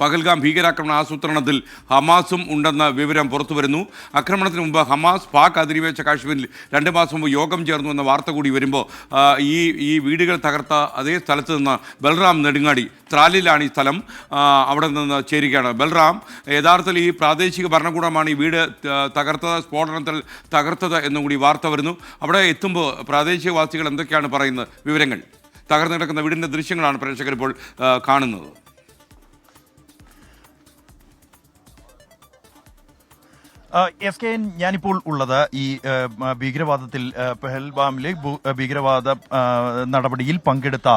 പകൽഗാം ഭീകരാക്രമണ ആസൂത്രണത്തിൽ ഹമാസും ഉണ്ടെന്ന വിവരം പുറത്തുവരുന്നു. ആക്രമണത്തിന് മുമ്പ് ഹമാസ് പാക് അധിനിവേശ കാശ്മീരിൽ രണ്ട് മാസം മുമ്പ് യോഗം ചേർന്നു എന്ന വാർത്ത കൂടി വരുമ്പോൾ ഈ ഈ വീടുകൾ തകർത്ത അതേ സ്ഥലത്ത് നിന്ന് ബൽറാം നെടുങ്ങാടി ത്രാലിലാണ് ഈ സ്ഥലം അവിടെ നിന്ന് ചേരുകയാണ്. ബൽറാം യഥാർത്ഥത്തിൽ ഈ പ്രാദേശിക ഭരണകൂടമാണ് ഈ വീട് തകർത്തത് സ്ഫോടനത്തിൽ തകർത്തത് എന്നും കൂടി വാർത്ത വരുന്നു. അവിടെ എത്തുമ്പോൾ പ്രാദേശികവാസികൾ എന്തൊക്കെയാണ് പറയുന്നത്? വിവരങ്ങൾ. തകർന്നു കിടക്കുന്ന വീടിന്റെ ദൃശ്യങ്ങളാണ് പ്രേക്ഷകരിപ്പോൾ കാണുന്നത്. എസ് കെ എൻ ഞാനിപ്പോൾ ഉള്ളത് ഈ ഭീകരവാദത്തിൽ പെഹൽബാമിലെ ഭീകരവാദ നടപടിയിൽ പങ്കെടുത്ത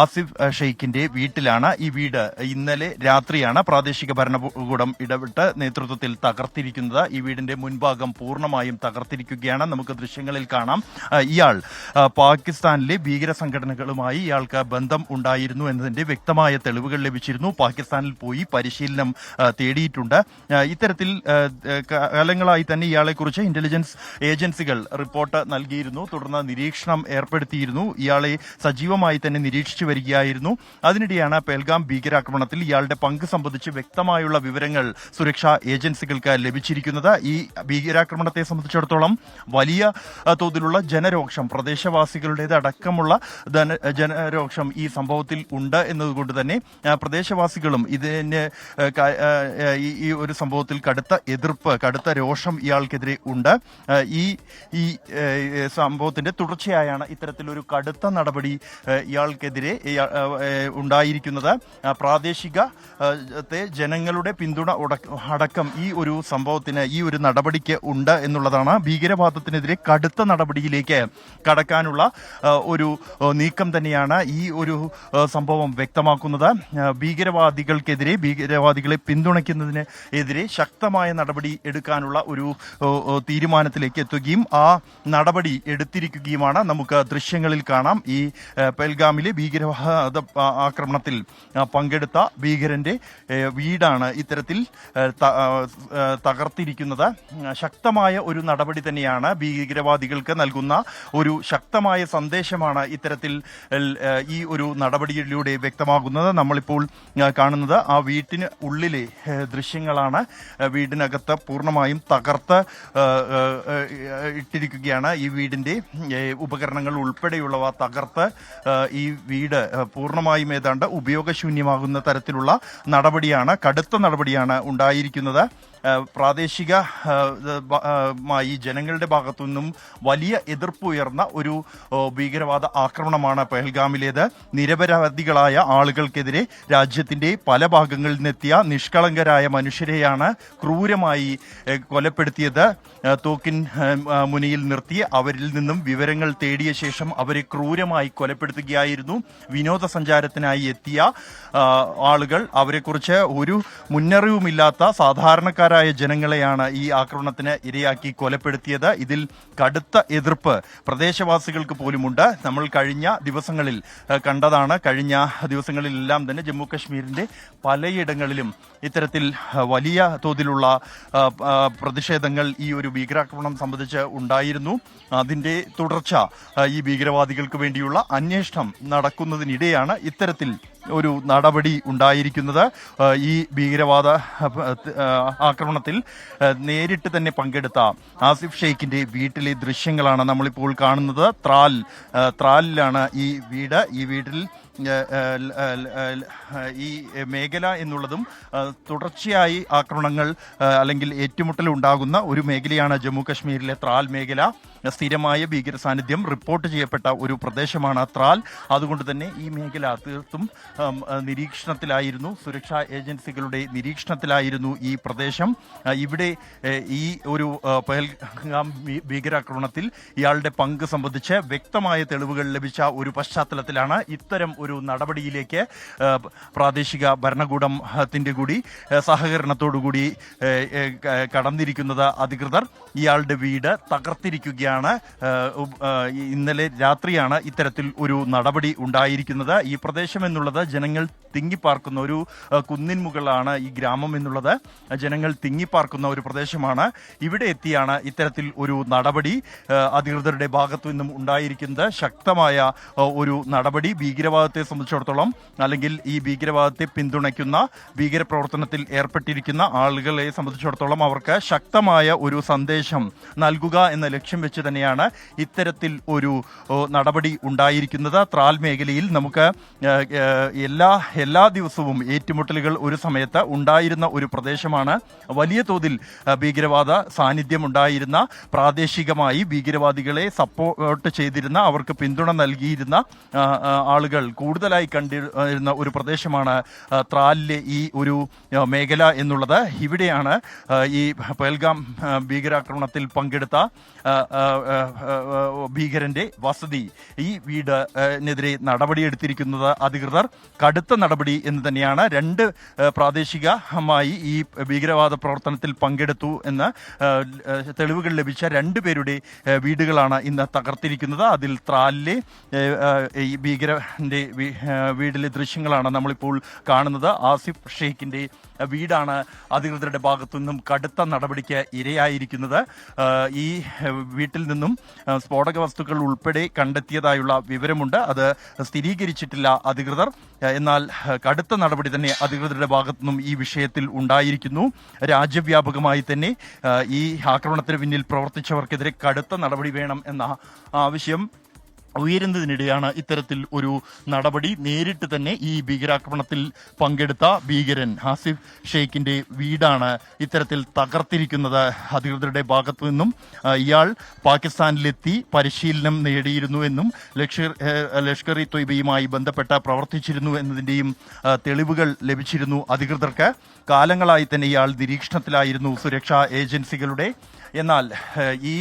ആസിഫ് ഷെയ്ഖിന്റെ വീട്ടിലാണ് ഈ വീട്. ഇന്നലെ രാത്രിയാണ് പ്രാദേശിക ഭരണകൂടം ഇടപെട്ട് നേതൃത്വത്തിൽ തകർത്തിരിക്കുന്നത്. ഈ വീടിന്റെ മുൻഭാഗം പൂർണമായും തകർത്തിരിക്കുകയാണ്. നമുക്ക് ദൃശ്യങ്ങളിൽ കാണാം. ഇയാൾ പാകിസ്ഥാനിലെ ഭീകര സംഘടനകളുമായി ഇയാൾക്ക് ബന്ധം ഉണ്ടായിരുന്നു എന്നതിന്റെ വ്യക്തമായ തെളിവുകൾ ലഭിച്ചിരുന്നു. പാകിസ്ഥാനിൽ പോയി പരിശീലനം തേടിയിട്ടുണ്ട്. ഇത്തരത്തിൽ കാലങ്ങളായി തന്നെ ഇയാളെക്കുറിച്ച് ഇന്റലിജൻസ് ഏജൻസികൾ റിപ്പോർട്ട് നൽകിയിരുന്നു. തുടർന്ന് നിരീക്ഷണം ഏർപ്പെടുത്തിയിരുന്നു. ഇയാളെ സജീവമായി തന്നെ നിരീക്ഷിച്ചു വരികയായിരുന്നു. അതിനിടെയാണ് പെൽഗാം ഭീകരാക്രമണത്തിൽ ഇയാളുടെ പങ്ക് സംബന്ധിച്ച് വ്യക്തമായുള്ള വിവരങ്ങൾ സുരക്ഷാ ഏജൻസികൾക്ക് ലഭിച്ചിരിക്കുന്നത്. ഈ ഭീകരാക്രമണത്തെ സംബന്ധിച്ചിടത്തോളം വലിയ തോതിലുള്ള ജനരോക്ഷം പ്രദേശവാസികളുടേത് അടക്കമുള്ള ജനരോക്ഷം ഈ സംഭവത്തിൽ ഉണ്ട് എന്നതുകൊണ്ട് തന്നെ പ്രദേശവാസികളും ഇതിന് ഈ ഒരു സംഭവത്തിൽ കടുത്ത എതിർപ്പ് കടുത്ത രോഷം ഇയാൾക്കെതിരെ ഉണ്ട്. ഈ ഈ സംഭവത്തിന്റെ തുടർച്ചയായാണ് ഇത്തരത്തിലൊരു കടുത്ത നടപടി ഇയാൾക്കെതിരെ ഇയാ- ഉണ്ടായിരിക്കുന്നത്. പ്രാദേശിക ജനങ്ങളുടെ പിന്തുണ അടക്കം ഈ ഒരു സംഭവത്തിന് ഈ ഒരു നടപടിക്ക് ഉണ്ട് എന്നുള്ളതാണ് ഭീകരവാദത്തിനെതിരെ കടുത്ത നടപടിയിലേക്ക് കടക്കാനുള്ള ഒരു നീക്കം തന്നെയാണ് ഈ ഒരു സംഭവം വ്യക്തമാക്കുന്നത്. ഭീകരവാദികൾക്കെതിരെ ഭീകരവാദികളെ പിന്തുണയ്ക്കുന്നതിന് എതിരെ ശക്തമായ നടപടി എടുക്കാനുള്ള ഒരു തീരുമാനത്തിലേക്ക് എത്തുകയും ആ നടപടി എടുത്തിരിക്കുകയുമാണ്. നമുക്ക് ദൃശ്യങ്ങളിൽ കാണാം. ഈ പെൽഗാമിലെ ഭീകരവാദ ആക്രമണത്തിൽ പങ്കെടുത്ത ഭീകരന്റെ വീടാണ് ഇത്തരത്തിൽ തകർത്തിരിക്കുന്നത്. ശക്തമായ ഒരു നടപടി തന്നെയാണ് ഭീകരവാദികൾക്ക് നൽകുന്ന ഒരു ശക്തമായ സന്ദേശമാണ് ഇത്തരത്തിൽ ഈ ഒരു നടപടിയിലൂടെ വ്യക്തമാകുന്നത്. നമ്മളിപ്പോൾ കാണുന്നത് ആ വീട്ടിന് ഉള്ളിലെ ദൃശ്യങ്ങളാണ്. വീടിനകത്ത് പൂർണമായും തകർത്ത് ഏ, ഏ, ഇട്ടിരിക്കുകയാണ്. ഈ വീടിന്റെ ഉപകരണങ്ങൾ ഉൾപ്പെടെയുള്ളവ തകർത്ത് ഈ വീട് പൂർണമായും ഏതാണ്ട് ഉപയോഗശൂന്യമാകുന്ന തരത്തിലുള്ള നടപടിയാണ് കടുത്ത നടപടിയാണ് ഉണ്ടായിരിക്കുന്നത്. പ്രാദേശിക മായി ജനങ്ങളുടെ ഭാഗത്തു നിന്നും വലിയ എതിർപ്പ് ഉയർന്ന ഒരു ഭീകരവാദ ആക്രമണമാണ് പെഹൽഗാമിലേത്. നിരപരാധികളായ ആളുകൾക്കെതിരെ രാജ്യത്തിന്റെ പല ഭാഗങ്ങളിൽ നിന്നെത്തിയ നിഷ്കളങ്കരായ മനുഷ്യരെയാണ് ക്രൂരമായി കൊലപ്പെടുത്തിയത് തോക്കിൻ മുനയിൽ നിർത്തി അവരിൽ നിന്നും വിവരങ്ങൾ തേടിയ ശേഷം അവരെ ക്രൂരമായി കൊലപ്പെടുത്തുകയായിരുന്നു. വിനോദസഞ്ചാരത്തിനായി എത്തിയ ആളുകൾ അവരെക്കുറിച്ച് ഒരു മുന്നറിവുമില്ലാത്ത സാധാരണക്കാരായ ജനങ്ങളെയാണ് ഈ ആക്രമണത്തിന് ഇരയാക്കി കൊലപ്പെടുത്തിയത്. ഇതിൽ കടുത്ത എതിർപ്പ് പ്രദേശവാസികൾക്ക് പോലുമുണ്ട്. നമ്മൾ കഴിഞ്ഞ ദിവസങ്ങളിൽ കണ്ടതാണ്. കഴിഞ്ഞ ദിവസങ്ങളിലെല്ലാം തന്നെ ജമ്മു കശ്മീരിന്റെ പലയിടങ്ങളിലും ഇത്തരത്തിൽ വലിയ തോതിലുള്ള പ്രതിഷേധങ്ങൾ ഈ ഒരു ഭീകരാക്രമണം സംബന്ധിച്ച് ഉണ്ടായിരുന്നു. അതിന്റെ തുടർച്ച ഈ ഭീകരവാദികൾക്ക് വേണ്ടിയുള്ള അന്വേഷണം നടക്കുന്നതിനിടെയാണ് ഇത്തരത്തിൽ ഒരു നടപടി ഉണ്ടായിരിക്കുന്നത്. ഈ ഭീകരവാദ ആക്രമണത്തിൽ നേരിട്ട് തന്നെ പങ്കെടുത്ത ആസിഫ് ഷെയ്ഖിന്റെ വീട്ടിലെ ദൃശ്യങ്ങളാണ് നമ്മളിപ്പോൾ കാണുന്നത്. ത്രാൽ ത്രാലിലാണ് ഈ വീട്. ഈ വീട്ടിൽ ഈ മേഖല എന്നുള്ളതും തുടർച്ചയായി ആക്രമണങ്ങൾ അല്ലെങ്കിൽ ഏറ്റുമുട്ടൽ ഉണ്ടാകുന്ന ഒരു മേഖലയാണ് ജമ്മു കശ്മീരിലെ ത്രാൽ മേഖല. സ്ഥിരമായ ഭീകര സാന്നിധ്യം റിപ്പോർട്ട് ചെയ്യപ്പെട്ട ഒരു പ്രദേശമാണ് ത്രാൽ. അതുകൊണ്ട് തന്നെ ഈ മേഖല തീർത്തും നിരീക്ഷണത്തിലായിരുന്നു. സുരക്ഷാ ഏജൻസികളുടെ നിരീക്ഷണത്തിലായിരുന്നു ഈ പ്രദേശം. ഇവിടെ ഈ ഒരു പഹൽഗാം ഭീകരാക്രമണത്തിൽ ഇയാളുടെ പങ്ക് സംബന്ധിച്ച് വ്യക്തമായ തെളിവുകൾ ലഭിച്ച ഒരു പശ്ചാത്തലത്തിലാണ് ഇത്തരം ഒരു നടപടിയിലേക്ക് പ്രാദേശിക ഭരണകൂടത്തിന്റെ കൂടി സഹകരണത്തോടുകൂടി കടന്നിരിക്കുന്നത് അധികൃതർ ഇയാളുടെ വീട് തകർത്തിരിക്കുകയാണ്. ഈ ഇന്നലെ രാത്രിയാണ് ഇത്തരത്തിൽ ഒരു നടപടി ഉണ്ടായിരിക്കുന്നത്. ഈ പ്രദേശം എന്നുള്ളത് ജനങ്ങൾ തിങ്ങിപ്പാർക്കുന്ന ഒരു കുന്നിൻമുകളാണ് കുന്നിൻ മുകളാണ് ഈ ഗ്രാമം എന്നുള്ളത്. ജനങ്ങൾ തിങ്ങിപ്പാർക്കുന്ന ഒരു പ്രദേശമാണ്. ഇവിടെ എത്തിയാണ് ഇത്തരത്തിൽ ഒരു നടപടി അധികൃതരുടെ ഭാഗത്തു നിന്നും ഉണ്ടായിരിക്കുന്നത്. ശക്തമായ ഒരു നടപടി ഭീകരവാദത്തെ സംബന്ധിച്ചിടത്തോളം അല്ലെങ്കിൽ ഈ ഭീകരവാദത്തെ പിന്തുണയ്ക്കുന്ന ഭീകരപ്രവർത്തനത്തിൽ ഏർപ്പെട്ടിരിക്കുന്ന ആളുകളെ സംബന്ധിച്ചിടത്തോളം അവർക്ക് ശക്തമായ ഒരു സന്ദേശം നൽകുക എന്ന ലക്ഷ്യം വെച്ച് തന്നെയാണ് ഇത്തരത്തിൽ ഒരു നടപടി ഉണ്ടായിരിക്കുന്നത്. ത്രാൽ മേഖലയിൽ നമുക്ക് എല്ലാ എല്ലാ ദിവസവും ഏറ്റുമുട്ടലുകൾ ഒരു സമയത്ത് ഉണ്ടായിരുന്ന ഒരു പ്രദേശമാണ് വലിയ തോതിൽ ഭീകരവാദ സാന്നിധ്യം ഉണ്ടായിരുന്ന പ്രാദേശികമായി ഭീകരവാദികളെ സപ്പോർട്ട് ചെയ്തിരുന്ന അവർക്ക് പിന്തുണ നൽകിയിരുന്ന ആളുകൾ കൂടുതലായി കണ്ടിരുന്ന ഒരു പ്രദേശമാണ് ത്രാലിലെ ഈ ഒരു മേഖല എന്നുള്ളത്. ഇവിടെയാണ് ഈ പേൽഗാം ഭീകരാക്രമണത്തിൽ പങ്കെടുത്ത ഭീകരന്റെ വസതി. ഈ വീടിനെതിരെ നടപടിയെടുത്തിരിക്കുന്നത് അധികൃതർ. കടുത്ത നടപടി എന്ന് തന്നെയാണ് രണ്ട് പ്രാദേശികമായി ഈ ഭീകരവാദ പ്രവർത്തനത്തിൽ പങ്കെടുത്തു എന്ന് തെളിവുകൾ ലഭിച്ച രണ്ട് പേരുടെ വീടുകളാണ് ഇന്ന് തകർത്തിരിക്കുന്നത്. അതിൽ ത്രാലിലെ ഈ ഭീകരന്റെ വീടിലെ ദൃശ്യങ്ങളാണ് നമ്മളിപ്പോൾ കാണുന്നത്. ആസിഫ് ഷെയ്ഖിന്റെ വീടാണ് അധികൃതരുടെ ഭാഗത്തു നിന്നും കടുത്ത നടപടിക്ക് ഇരയായിരിക്കുന്നത്. ഈ വീട്ടിൽ നിന്നും സ്ഫോടക വസ്തുക്കൾ ഉൾപ്പെടെ കണ്ടെത്തിയതായുള്ള വിവരമുണ്ട്. അത് സ്ഥിരീകരിച്ചിട്ടില്ല അധികൃതർ. എന്നാൽ കടുത്ത നടപടി തന്നെ അധികൃതരുടെ ഭാഗത്തു നിന്നും ഈ വിഷയത്തിൽ ഉണ്ടായിരിക്കുന്നു. രാജ്യവ്യാപകമായി തന്നെ ഈ ആക്രമണത്തിന് പിന്നിൽ പ്രവർത്തിച്ചവർക്കെതിരെ കടുത്ത നടപടി വേണം എന്ന ആവശ്യം ഉയരുന്നതിനിടെയാണ് ഇത്തരത്തിൽ ഒരു നടപടി നേരിട്ട് തന്നെ ഈ ഭീകരാക്രമണത്തിൽ പങ്കെടുത്ത ഭീകരൻ ഹാസിഫ് ഷെയ്ഖിന്റെ വീടാണ് ഇത്തരത്തിൽ തകർത്തിരിക്കുന്നത്. അധികൃതരുടെ ഭാഗത്തു നിന്നും ഇയാൾ പാകിസ്ഥാനിലെത്തി പരിശീലനം നേടിയിരുന്നു എന്നും ലഷ്കർ ലഷ്കർ ഇ തൊയ്ബയുമായി ബന്ധപ്പെട്ട പ്രവർത്തിച്ചിരുന്നു എന്നതിന്റെയും തെളിവുകൾ ലഭിച്ചിരുന്നു. അധികൃതർക്ക് കാലങ്ങളായി തന്നെ ഇയാൾ നിരീക്ഷണത്തിലായിരുന്നു സുരക്ഷാ ഏജൻസികളുടെ. എന്നാൽ ഈ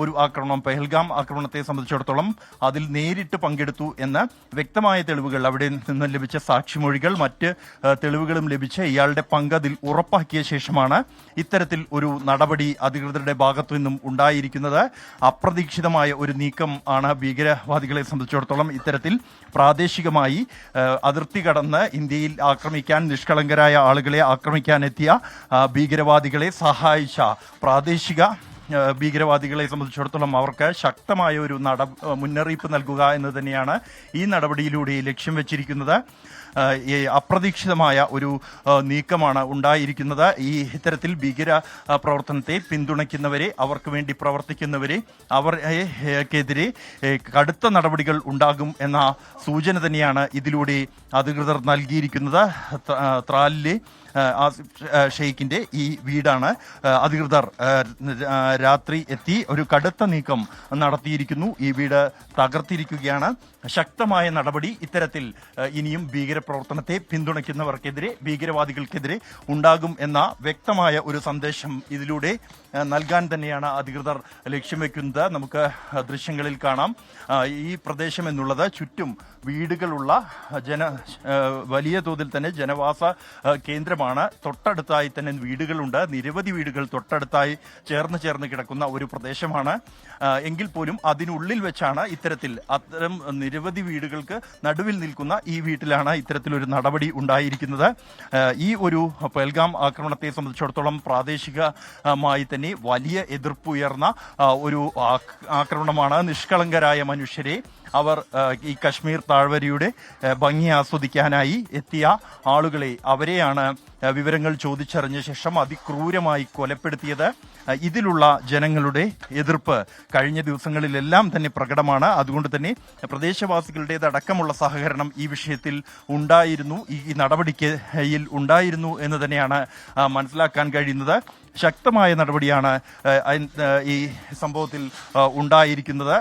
ഒരു ആക്രമണം പെഹൽഗാം ആക്രമണത്തെ സംബന്ധിച്ചിടത്തോളം അതിൽ നേരിട്ട് പങ്കെടുത്തു എന്ന വ്യക്തമായ തെളിവുകൾ അവിടെ നിന്ന് ലഭിച്ച സാക്ഷിമൊഴികൾ മറ്റ് തെളിവുകളും ലഭിച്ച് ഇയാളുടെ പങ്ക് അതിൽ ഉറപ്പാക്കിയ ശേഷമാണ് ഇത്തരത്തിൽ ഒരു നടപടി അധികൃതരുടെ ഭാഗത്തു നിന്നും ഉണ്ടായിരിക്കുന്നത്. അപ്രതീക്ഷിതമായ ഒരു നീക്കം ആണ് ഭീകരവാദികളെ സംബന്ധിച്ചിടത്തോളം ഇത്തരത്തിൽ പ്രാദേശികമായി അതിർത്തി കടന്ന് ഇന്ത്യയിൽ ആക്രമിക്കാൻ നിഷ്കളങ്കരായ ആളുകളെ ആക്രമിക്കാനെത്തിയ ഭീകരവാദികളെ സഹായിച്ച പ്രാദേശിക ഭീകരവാദികളെ സംബന്ധിച്ചിടത്തോളം അവർക്ക് ശക്തമായ ഒരു നട മുന്നറിയിപ്പ് നൽകുക എന്ന് തന്നെയാണ് ഈ നടപടിയിലൂടെ ലക്ഷ്യം വെച്ചിരിക്കുന്നത്. അപ്രതീക്ഷിതമായ ഒരു നീക്കമാണ് ഉണ്ടായിരിക്കുന്നത്. ഈ ഇത്തരത്തിൽ ഭീകര പ്രവർത്തനത്തെ പിന്തുണയ്ക്കുന്നവരെ അവർക്ക് വേണ്ടി പ്രവർത്തിക്കുന്നവരെ അവർക്കെതിരെ കടുത്ത നടപടികൾ ഉണ്ടാകും എന്ന സൂചന തന്നെയാണ് ഇതിലൂടെ അധികൃതർ നൽകിയിരിക്കുന്നത്. ത്ര- ത്രാലിലെ ആസിഫ് ഷെയ്ഖിന്റെ ഈ വീടാണ് അധികൃതർ രാത്രി എത്തി ഒരു കടുത്ത നീക്കം നടത്തിയിരിക്കുന്നു. ഈ വീട് തകർത്തിരിക്കുകയാണ്. ശക്തമായ നടപടി ഇത്തരത്തിൽ ഇനിയും ഭീകരപ്രവർത്തനത്തെ പിന്തുണയ്ക്കുന്നവർക്കെതിരെ ഭീകരവാദികൾക്കെതിരെ ഉണ്ടാകും എന്ന വ്യക്തമായ ഒരു സന്ദേശം ഇതിലൂടെ നൽകാൻ തന്നെയാണ് അധികൃതർ ലക്ഷ്യം വെക്കുന്നത്. നമുക്ക് ദൃശ്യങ്ങളിൽ കാണാം. ഈ പ്രദേശം എന്നുള്ളത് ചുറ്റും വീടുകളുള്ള ജന വലിയ തോതിൽ തന്നെ ജനവാസ ആ, കേന്ദ്രമാണ് തൊട്ടടുത്തായി തന്നെ വീടുകളുണ്ട്. നിരവധി വീടുകൾ തൊട്ടടുത്തായി ചേർന്ന് ചേർന്ന് കിടക്കുന്ന ഒരു പ്രദേശമാണ്. എങ്കിൽ പോലും അതിനുള്ളിൽ വെച്ചാണ് ഇത്തരത്തിൽ അത്തരം നിരവധി വീടുകൾക്ക് നടുവിൽ നിൽക്കുന്ന ഈ വീട്ടിലാണ് ഇത്തരത്തിലൊരു നടപടി ഉണ്ടായിരിക്കുന്നത്. ഈ ഒരു പെൽഗാം ആക്രമണത്തെ സംബന്ധിച്ചിടത്തോളം പ്രാദേശികമായി തന്നെ വലിയ എതിർപ്പ് ഉയർന്ന ഒരു ആക്രമണമാണ് നിഷ്കളങ്കരായ മനുഷ്യരെ അവർ ഈ കശ്മീർ താഴ്വരയുടെ ഭംഗി ആസ്വദിക്കാനായി എത്തിയ ആളുകളെ അവരെയാണ് വിവരങ്ങൾ ചോദിച്ചറിഞ്ഞ ശേഷം അതിക്രൂരമായി കൊലപ്പെടുത്തിയത്. ഇതിലുള്ള ജനങ്ങളുടെ എതിർപ്പ് കഴിഞ്ഞ ദിവസങ്ങളിലെല്ലാം തന്നെ പ്രകടമാണ്. അതുകൊണ്ട് തന്നെ പ്രദേശവാസികളുടേതടക്കമുള്ള സഹകരണം ഈ വിഷയത്തിൽ ഉണ്ടായിരുന്നു. ഈ നടപടിക്ക് ഉണ്ടായിരുന്നു എന്ന് തന്നെയാണ് മനസ്സിലാക്കാൻ കഴിയുന്നത്. ശക്തമായ നടപടിയാണ് ഈ സംഭവത്തിൽ ഉണ്ടായിരിക്കുന്നത്.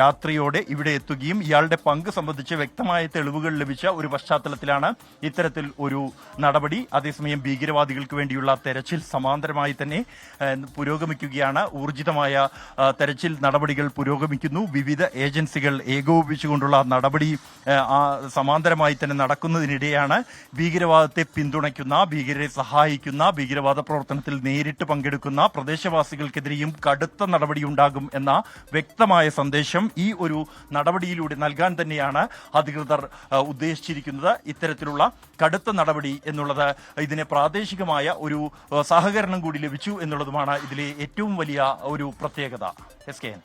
രാത്രിയോടെ ഇവിടെ എത്തുകയും ഇയാളുടെ പങ്ക് സംബന്ധിച്ച് വ്യക്തമായ തെളിവുകൾ ലഭിച്ച ഒരു പശ്ചാത്തലത്തിലാണ് ഇത്തരത്തിൽ ഒരു നടപടി. അതേസമയം ഭീകരവാദികൾക്ക് വേണ്ടിയുള്ള തെരച്ചിൽ സമാന്തരമായി തന്നെ പുരോഗമിക്കുകയാണ്. ഊർജിതമായ തെരച്ചിൽ നടപടികൾ പുരോഗമിക്കുന്നു. വിവിധ ഏജൻസികൾ ഏകോപിപ്പിച്ചുകൊണ്ടുള്ള നടപടി സമാന്തരമായി തന്നെ നടക്കുന്നതിനിടെയാണ് ഭീകരവാദത്തെ പിന്തുണയ്ക്കുന്ന ഭീകരരെ സഹായിക്കുന്ന ഭീകരവാദ പ്രവർത്തനത്തിൽ നേരിട്ട് പങ്കെടുക്കുന്ന പ്രദേശവാസികൾക്കെതിരെയും കടുത്ത നടപടിയുണ്ടാകും എന്ന വ്യക്തമായ സന്ദേശം ഈ ഒരു നടപടിയിലൂടെ നൽകാൻ തന്നെയാണ് അധികൃതർ ഉദ്ദേശിച്ചിരിക്കുന്നത്. ഇത്തരത്തിലുള്ള കടുത്ത നടപടി എന്നുള്ളത് ഇതിന് പ്രാദേശികമായ ഒരു സഹകരണം കൂടി ലഭിച്ചു എന്നുള്ളതുമാണ് ഇതിലെ ഏറ്റവും വലിയ ഒരു പ്രത്യേകത. S K N.